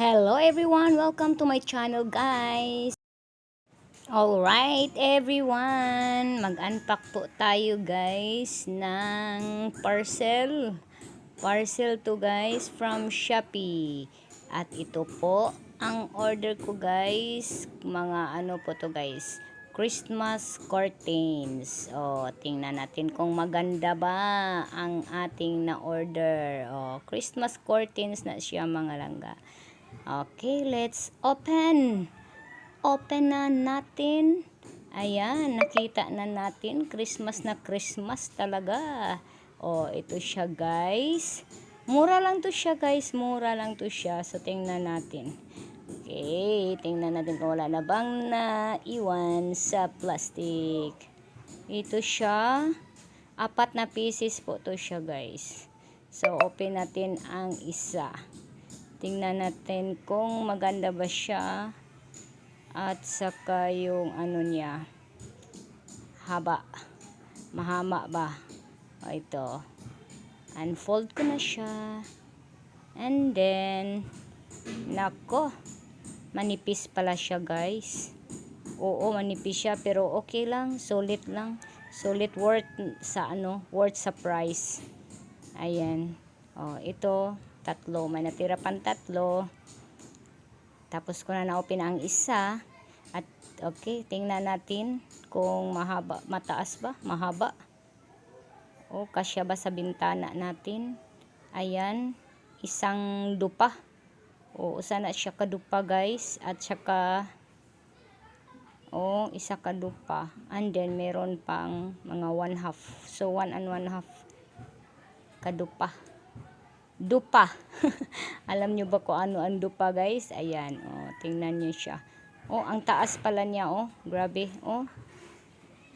Hello everyone, welcome to my channel guys. Alright everyone, mag-unpack po tayo guys ng parcel. Parcel to guys from Shopee. At ito po ang order ko guys, mga ano po to guys, Christmas curtains. O, tingnan natin kung maganda ba ang ating na order. O, Christmas curtains na siya mga langga. Okay, let's open. Open na natin. Ayan, nakita na natin. Christmas na Christmas talaga. O, ito siya guys. Mura lang to siya guys. Mura lang to siya. So, tingnan natin. Okay, tingnan natin kung wala na bang naiwan sa plastic. Ito siya. Apat na pieces po to siya guys. So, open natin ang isa. Tingnan natin kung maganda ba siya. At saka yung ano niya. Haba. Mahama ba? O, ito. Unfold ko na siya. And then, nako. Manipis pala siya guys. Oo, manipis siya. Pero okay lang. Solid lang. Solid worth sa ano. Worth sa price. Ayan. O, ito. Tatlo. May natira pang tatlo. Tapos ko na na-open ang isa. At okay, tingnan natin kung mahaba, mataas ba? Mahaba. O, kasya ba sa bintana natin? Ayan. Isang dupa. O, sana siya kadupa guys. At saka, o, isa kadupa. And then, meron pang mga one half. So, one and one half kadupa. Dupa. Alam nyo ba kung ano ang dupa guys? Ayan, o, tingnan nyo siya. O, ang taas pala niya, o. Grabe, o.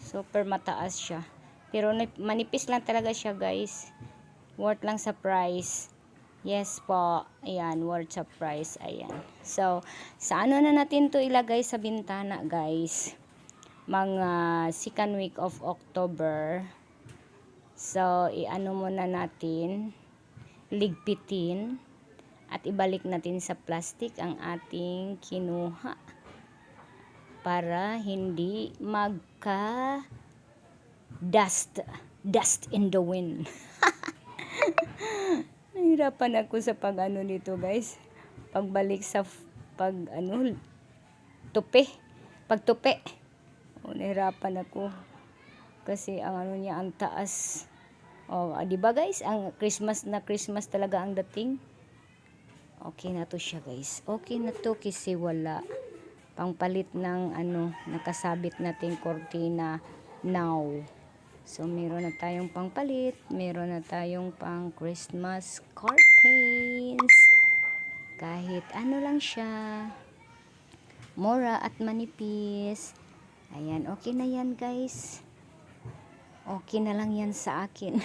Super mataas siya. Pero nip- manipis lang talaga siya guys. Worth lang sa price. Yes po. Ayan, worth sa price. Ayan. So, sa ano na natin to ilagay sa bintana guys? Mga second week of October. So, i-ano muna natin ligpitin at ibalik natin sa plastic ang ating kinuha para hindi magka dust dust in the wind. Nahirapan ako sa pag ano nito guys. Pagbalik sa pag ano tupi. Pagtupi. O, nahirapan ako. Kasi ang ano niya ang taas Oh, ah, di ba guys? Ang Christmas na Christmas talaga ang dating. Okay na to siya guys. Okay na to kasi wala pangpalit ng ano nakasabit nating kortina now. So meron na tayong pangpalit, meron na tayong pang Christmas curtains. Kahit ano lang siya. Mura at manipis. Ayan, okay na yan guys okay na lang yan sa akin.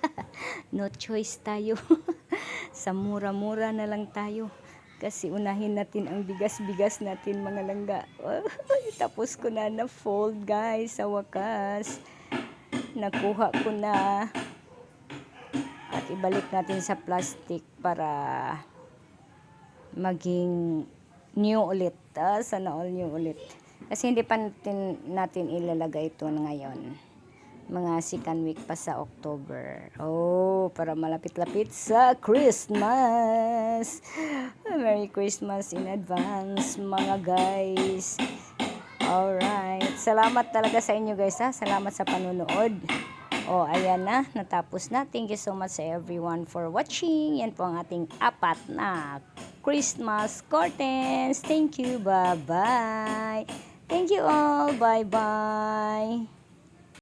no choice tayo. sa mura-mura na lang tayo. Kasi unahin natin ang bigas-bigas natin mga langga. Tapos ko na na-fold guys sa wakas. Nakuha ko na. At ibalik natin sa plastic para maging new ulit. Ah, sana all new ulit. Kasi hindi pa natin, natin ilalagay ito ngayon mga second week pa sa October. Oh, para malapit-lapit sa Christmas. Merry Christmas in advance, mga guys. Alright. Salamat talaga sa inyo, guys, ha. Salamat sa panunood. Oh, ayan na. Natapos na. Thank you so much sa everyone for watching. Yan po ang ating apat na Christmas curtains. Thank you. Bye-bye. Thank you all. Bye-bye.